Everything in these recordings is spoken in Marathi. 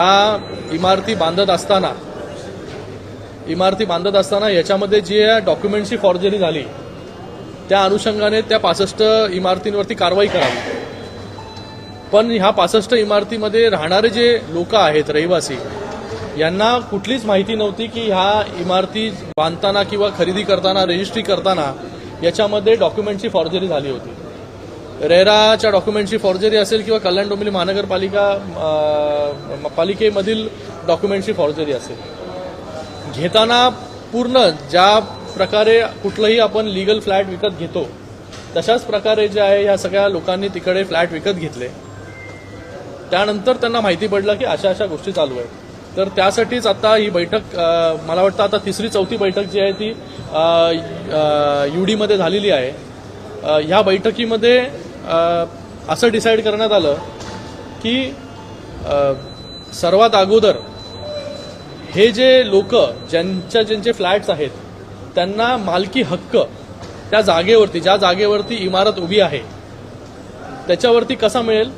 हा इमारती बांधत असताना इमारती बांधत असताना याच्यामध्ये जी डॉक्युमेंटची फॉर्जरी झाली त्या अनुषंगाने त्या पासष्ट इमारतींवरती कारवाई करावी. पण ह्या पासष्ट इमारतीमध्ये राहणारे जे लोक आहेत रहिवासी यांना कुठलीच माहिती नव्हती की ह्या इमारती बांधताना किंवा खरेदी करताना रजिस्ट्री करताना याच्यामध्ये डॉक्युमेंटची फॉर्जरी झाली होती. रेराच्या डॉक्युमेंटची फॉर्जरी असेल किंवा कल्याण डोंबिवली महानगरपालिका पालिकेमधील डॉक्युमेंटची फॉर्जरी असेल. घेताना पूर्ण ज्या प्रकारे कुठलंही आपण लिगल फ्लॅट विकत घेतो तशाच प्रकारे जे आहे या सगळ्या लोकांनी तिकडे फ्लॅट विकत घेतले. त्यानंतर त्यांना माहिती पडलं की अशा अशा गोष्टी चालू आहेत. तर त्यासाठीच आता ही बैठक मला वाटतं आता तिसरी चौथी बैठक जी आहे ती युडीमध्ये झालेली आहे. ह्या बैठकीमध्ये असं डिसाईड करण्यात आलं की सर्वात अगोदर हे जे लोक ज्यांच्या ज्यांचे फ्लॅट्स आहेत त्यांना मालकी हक्क त्या जागेवरती ज्या जागेवरती इमारत उभी आहे त्याच्यावरती कसा मिळेल?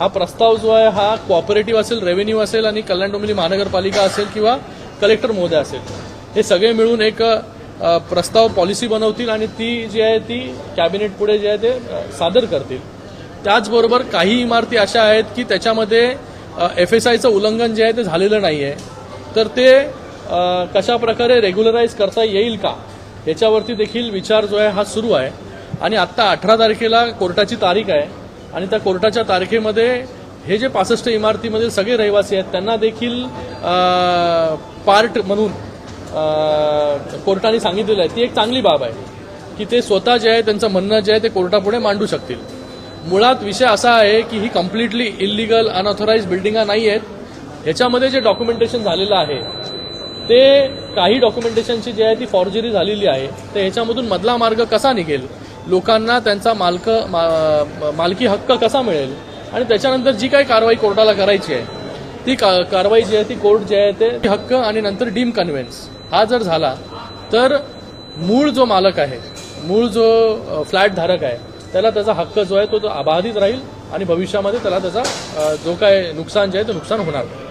हा प्रस्ताव जो आहे हा कोऑपरेटिव्ह असेल रेव्हेन्यू असेल आणि कल्याण डोंबिवली महानगरपालिका असेल किंवा कलेक्टर महोदय असेल हे सगळे मिळून एक प्रस्ताव पॉलिसी बनवतील आणि ती जी आहे ती कॅबिनेट पुढे जे आहे ते सादर करतील. त्याचबरोबर काही इमारती अशा आहेत की त्याच्यामध्ये एफ एस आयचं उल्लंघन जे आहे ते झालेलं नाही आहे तर ते कशा प्रकारे रेग्युलराईज करता येईल का? याच्यावरती देखील विचार जो आहे हा सुरू आहे. आणि आत्ता अठरा तारखेला कोर्टाची तारीख आहे. आणि त्या कोर्टाच्या तारखेमध्ये हे जे पासष्ट इमारतीमधील सगळे रहिवासी आहेत त्यांना देखील पार्ट म्हणून कोर्टाने सांगितलेलं आहे ती एक चांगली बाब आहे की ते स्वतः जे आहे त्यांचं म्हणणं जे आहे ते कोर्टापुढे मांडू शकतील. मुळात विषय असा आहे की ही कम्प्लिटली इलिगल अनऑथोराईज बिल्डिंगा नाही आहेत. ह्याच्यामध्ये जे डॉक्युमेंटेशन झालेलं आहे ते काही डॉक्युमेंटेशनची जी आहे ती फॉर्जरी झालेली आहे. तर ह्याच्यामधून मधला मार्ग कसा निघेल? लोकांना त्यांचा मालक मा- मालकी हक्क कसा मिळेल? आणि त्याच्यानंतर जी काही कारवाई कोर्टाला करायची आहे ती का- कारवाई जी आहे ती कोर्ट जे आहे ते हक्क आणि नंतर डीम कन्व्हेन्स हा जर झाला तर मूळ जो मालक आहे मूळ जो फ्लॅट धारक आहे त्याला त्याचा हक्क जो आहे तो तो अबाधित राहील आणि भविष्यामध्ये त्याला त्याचा जो काय नुकसान जे आहे ते नुकसान होणार नाही.